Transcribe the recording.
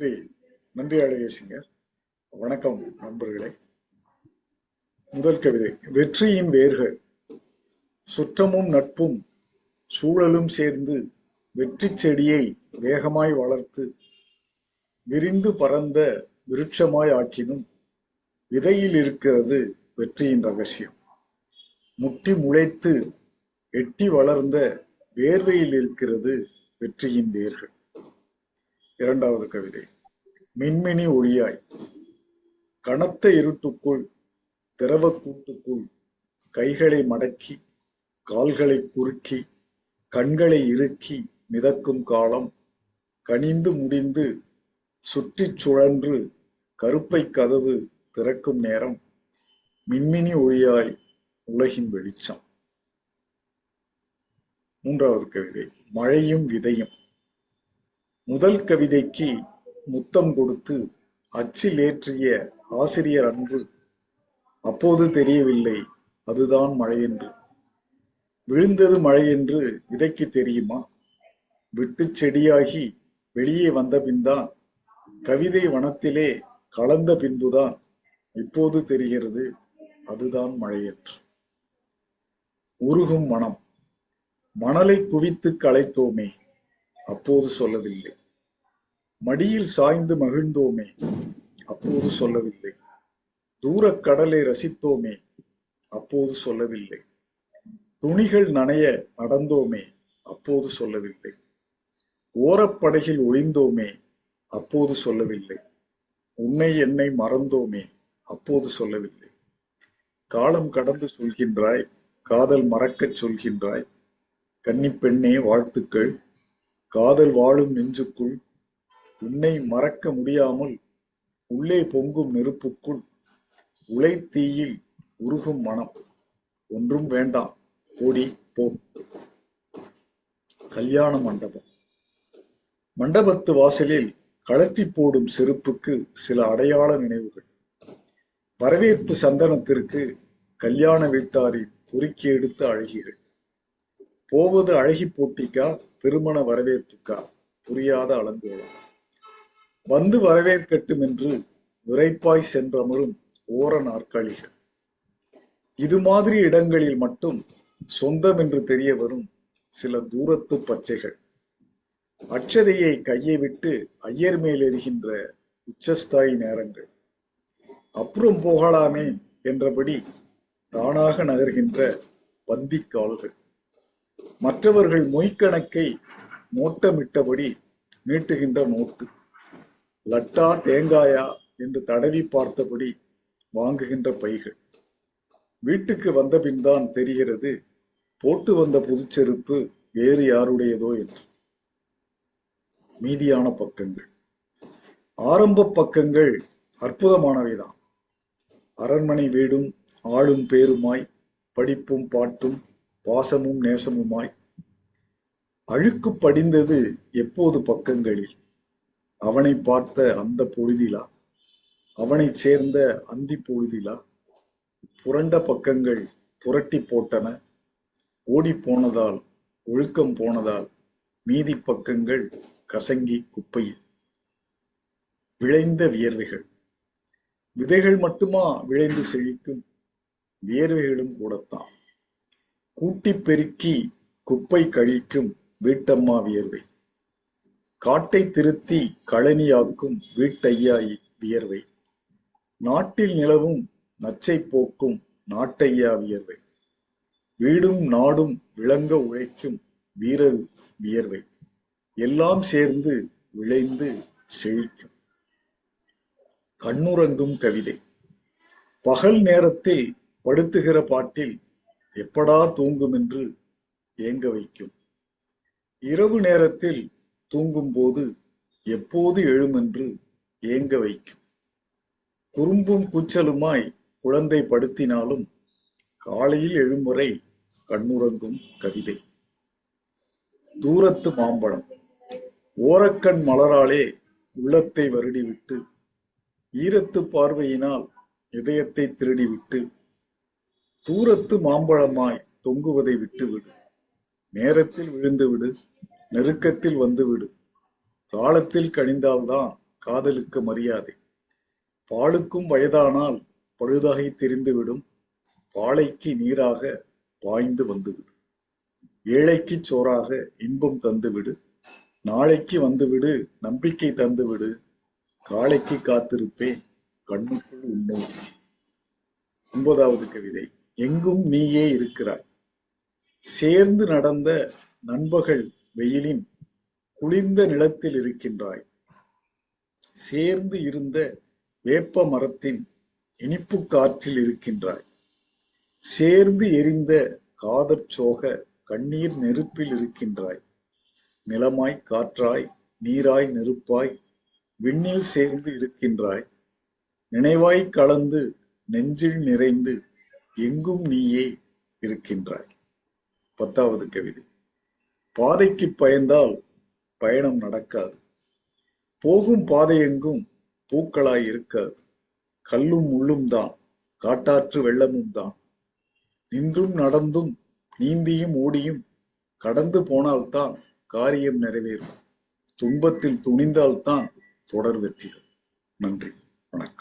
நன்றி நன்றி வணக்கம் நண்பர்களே. முதல் கவிதை. வெற்றியின் வேர்கள் சுற்றமும் நட்பும் சூழலும் சேர்ந்து வெற்றி செடியை வேகமாய் வளர்த்து விரிந்து பறந்த விருட்சமாய் ஆக்கினும் விதையில் இருக்கிறது வெற்றியின் ரகசியம். முட்டி முளைத்து எட்டி வளர்ந்த வேர்வையில் இருக்கிறது வெற்றியின் வேர்கள். இரண்டாவது கவிதை. மின்மினி ஒளியாய் கனத்த இருட்டுக்குள் திரவ கூட்டுக்குள் கைகளை மடக்கி கால்களை குறுக்கி கண்களை இறுக்கி மிதக்கும் காலம் கனிந்து முடிந்து சுற்றிச் சுழன்று கருப்பை கதவு திறக்கும் நேரம் மின்மினி ஒளியாய் உலகின் வெளிச்சம். மூன்றாவது கவிதை மழையும் விதையும். முதல் கவிதைக்கு முத்தம் கொடுத்து அச்சில் ஏற்றிய ஆசிரியர் அன்பு அப்போது தெரியவில்லை அதுதான் மழையென்று. விழுந்தது மழை என்று விதைக்கு தெரியுமா? விட்டு செடியாகி வெளியே வந்த பின்தான் கவிதை வனத்திலே கலந்த பின்புதான் இப்போது தெரிகிறது அதுதான் மழையற்று உருகும் மனம். மணலை குவித்து களைத்தோமே அப்போது சொல்லவில்லை. மடியில் சாய்ந்து மகிழ்ந்தோமே. அப்போது சொல்லவில்லை. தூரக் கடலை ரசித்தோமே. அப்போது சொல்லவில்லை. துணிகள் நனைய நடந்தோமே. அப்போது சொல்லவில்லை. ஓரப்படகில் ஒளிந்தோமே. அப்போது சொல்லவில்லை. உன்னை என்னை மறந்தோமே. அப்போது சொல்லவில்லை. காலம் கடந்து சொல்கின்றாய். காதல் மறக்கச் சொல்கின்றாய். கன்னிப்பெண்ணே வாழ்த்துக்கள். காதல் வாழும் நெஞ்சுக்குள் உன்னை மறக்க முடியாமல் உள்ளே பொங்கும் நெருப்புக்குள் உலை தீயில் உருகும் மனம். ஒன்றும் வேண்டாம். ஓடி போ. கல்யாண மண்டபம். மண்டபத்து வாசலில் கழற்றி போடும் செருப்புக்கு சில அடையாள நினைவுகள். வரவேற்பு சந்தனத்திற்கு கல்யாண வீட்டாரின் பொறுக்கி எடுத்த அழகிகள். போவது அழகி போட்டிக்கா திருமண வரவேற்புக்கா புரியாத அலங்கோலம்? வந்து வரவேற்கட்டும் என்று விரைப்பாய் சென்றமரும் ஓர நாற்காலிகள். இது மாதிரி இடங்களில் மட்டும் சொந்தம் என்று தெரிய வரும் சில தூரத்து பச்சைகள். அட்சதையை கையை விட்டு ஐயர் மேல் எறிகின்ற உச்சஸ்தாயி நேரங்கள். அப்புறம் போகலாமே என்றபடி தானாக நகர்கின்ற பந்தி கால்கள் மற்றவர்கள் மொய்க்கணக்கை நோட்டமிட்டபடி நீட்டுகின்ற நோட்டு. லட்டா தேங்காயா என்று தடவி பார்த்தபடி வாங்குகின்ற பைகள். வீட்டுக்கு வந்த பின்தான் தெரிகிறது போட்டு வந்த புதுச்செருப்பு வேறு யாருடையதோ என்று. மீதியான பக்கங்கள். ஆரம்ப பக்கங்கள் அற்புதமானவைதான். அரண்மனை வீடும் ஆளும் பேருமாய் படிப்பும் பாட்டும் பாசமும் நேசமுமாய். அழுக்கு படிந்தது எப்போது பக்கங்களில்? அவனை பார்த்த அந்த பொழுதிலா? அவனைச் சேர்ந்த அந்தி பொழுதிலா? புரண்ட பக்கங்கள் புரட்டி போட்டன. ஓடி போனதால் ஒழுக்கம் போனதால் மீதி பக்கங்கள் கசங்கி குப்பையில். விளைந்த வியர்வைகள். விதைகள் மட்டுமா விளைந்து செழிக்கும்? வியர்வைகளும் கூடத்தான். கூட்டி பெருக்கி குப்பை கழிக்கும் வீட்டம்மா வியர்வை. காட்டை திருத்தி களனியாக்கும் வீட்டையா வியர்வை. நாட்டில் நிலவும் நச்சை போக்கும் நாட்டையா வியர்வை. வீடும் நாடும் விளங்க உழைக்கும் வீரர் வியர்வை. எல்லாம் சேர்ந்து விளைந்து செழிக்கும். கண்ணுறங்கும் கவிதை. பகல் நேரத்தில் படுத்துகிற பாட்டில் எப்படா தூங்கும் என்று ஏங்க வைக்கும். இரவு நேரத்தில் தூங்கும்போது எப்போது எழுமென்று ஏங்க வைக்கும்? குறும்பும் கூச்சலுமாய் குழந்தை படுத்தினாலும் காலையில் எழுமுறை கண்ணுறங்கும் கவிதை. தூரத்து மாம்பழம். ஓரக்கண் மலராலே உள்ளத்தை வருடிவிட்டு ஈரத்து பார்வையினால் இதயத்தை திருடிவிட்டு தூரத்து மாம்பழமாய் தொங்குவதை விட்டுவிடு. நேரத்தில் விழுந்துவிடு. நெருக்கத்தில் வந்துவிடு. காலத்தில் கணிந்தால்தான் காதலுக்கு மரியாதை. பாலுக்கும் வயதானால் பழுதாகி தெரிந்துவிடும். பாலைக்கு நீராக பாய்ந்து வந்துவிடு. ஏழைக்கு சோறாக இன்பம் தந்துவிடு. நாளைக்கு வந்துவிடு நம்பிக்கை தந்துவிடு. காலைக்கு காத்திருப்பேன் கண்ணுக்குள் உண்மை ஒன்பதாவது கவிதை எங்கும் நீயே இருக்கிறாய். சேர்ந்து நடந்த நண்பகல் வெயிலின் குளிர்ந்த நிலத்தில் இருக்கின்றாய். சேர்ந்து இருந்த வேப்ப மரத்தின் இனிப்பு காற்றில் இருக்கின்றாய். சேர்ந்து எரிந்த காதற் சோக கண்ணீர் நெருப்பில் இருக்கின்றாய். நிலமாய் காற்றாய் நீராய் நெருப்பாய் விண்ணில் சேர்ந்து இருக்கின்றாய். நினைவாய் கலந்து நெஞ்சில் நிறைந்து எங்கும் நீயே இருக்கின்றாய். பத்தாவது கவிதை. பாதைக்கு பயந்தால் பயணம் நடக்காது. போகும் பாதையெங்கும் பூக்களாய் இருக்காது. கல்லும் முள்ளும் தான் காட்டாற்று வெள்ளமும் தான். நின்றும் நடந்தும் நீந்தியும் ஓடியும் கடந்து போனால்தான் காரியம் நிறைவேறும். துன்பத்தில் துணிந்தால்தான் தொடர் வெற்றிகள். நன்றி வணக்கம்.